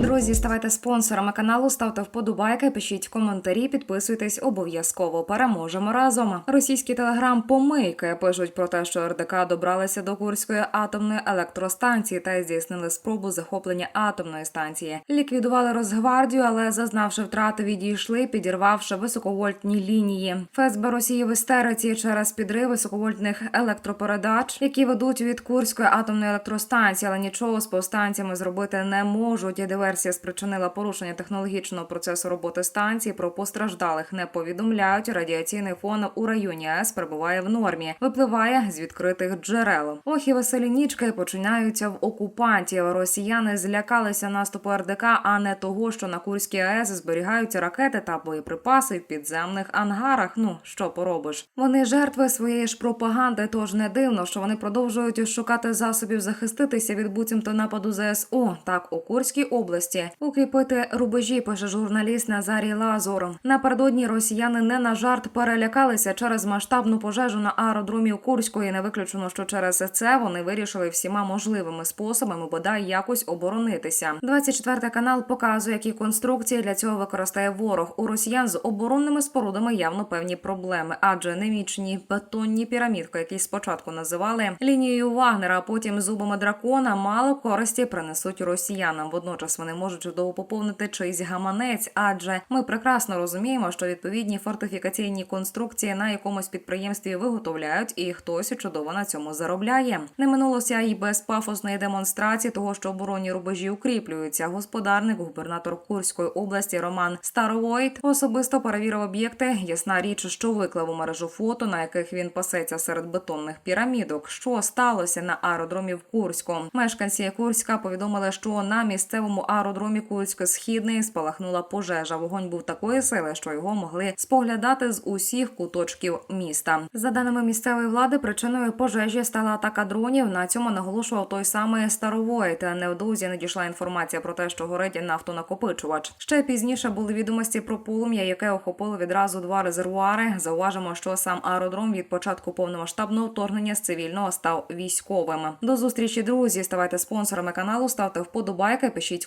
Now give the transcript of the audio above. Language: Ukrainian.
Друзі, ставайте спонсорами каналу, ставте вподобайки, пишіть коментарі, підписуйтесь обов'язково. Переможемо разом. Російські телеграм-помийки пишуть про те, що РДК добралися до Курської атомної електростанції та здійснили спробу захоплення атомної станції. Ліквідували Росгвардію, але зазнавши втрати, відійшли, підірвавши високовольтні лінії. ФСБ Росії в істериці через підрив високовольтних електропередач, які ведуть від Курської атомної електростанції, але нічого з повстанцями зробити не можуть. І Диверсія спричинила порушення технологічного процесу роботи станції. Про постраждалих не повідомляють. Радіаційний фон у районі АЕС перебуває в нормі. Випливає з відкритих джерел. Ох і веселі нічки починаються в окупантів. Росіяни злякалися наступу РДК, а не того, що на Курській АЕС зберігаються ракети та боєприпаси в підземних ангарах. Ну що поробиш? Вони жертви своєї ж пропаганди, тож не дивно, що вони продовжують шукати засобів захиститися від буцімто нападу ЗСУ. Так у Курській області укріпити рубежі, пише журналіст Назарій Лазур. Напередодні росіяни не на жарт перелякалися через масштабну пожежу на аеродромі у Курської. Не виключено, що через це вони вирішили всіма можливими способами бодай якось оборонитися. 24 канал показує, які конструкції для цього використає ворог. У росіян з оборонними спорудами явно певні проблеми, адже немічні бетонні пірамідки, які спочатку називали лінією Вагнера, а потім зубами дракона, мало користі принесуть росіянам. Водночас вони можуть чудово поповнити чийсь гаманець, адже ми прекрасно розуміємо, що відповідні фортифікаційні конструкції на якомусь підприємстві виготовляють, і хтось чудово на цьому заробляє. Не минулося і без пафосної демонстрації того, що оборонні рубежі укріплюються. Господарник, губернатор Курської області Роман Старовойт особисто перевірив об'єкти. Ясна річ, що виклав у мережу фото, на яких він пасеться серед бетонних пірамідок. Що сталося на аеродромі в Курську? Мешканці Курська повідомили, що на місцевому аеродромі Курськ Східний спалахнула пожежа. Вогонь був такої сили, що його могли споглядати з усіх куточків міста. За даними місцевої влади, причиною пожежі стала атака дронів. На цьому наголошував той самий Старовойт. Невдовзі надійшла інформація про те, що горить нафтонакопичувач. Ще пізніше були відомості про полум'я, яке охопило відразу два резервуари. Зауважимо, що сам аеродром від початку повномасштабного вторгнення з цивільного став військовим. До зустрічі, друзі. Ставайте спонсорами каналу, ставте вподобайки, пишіть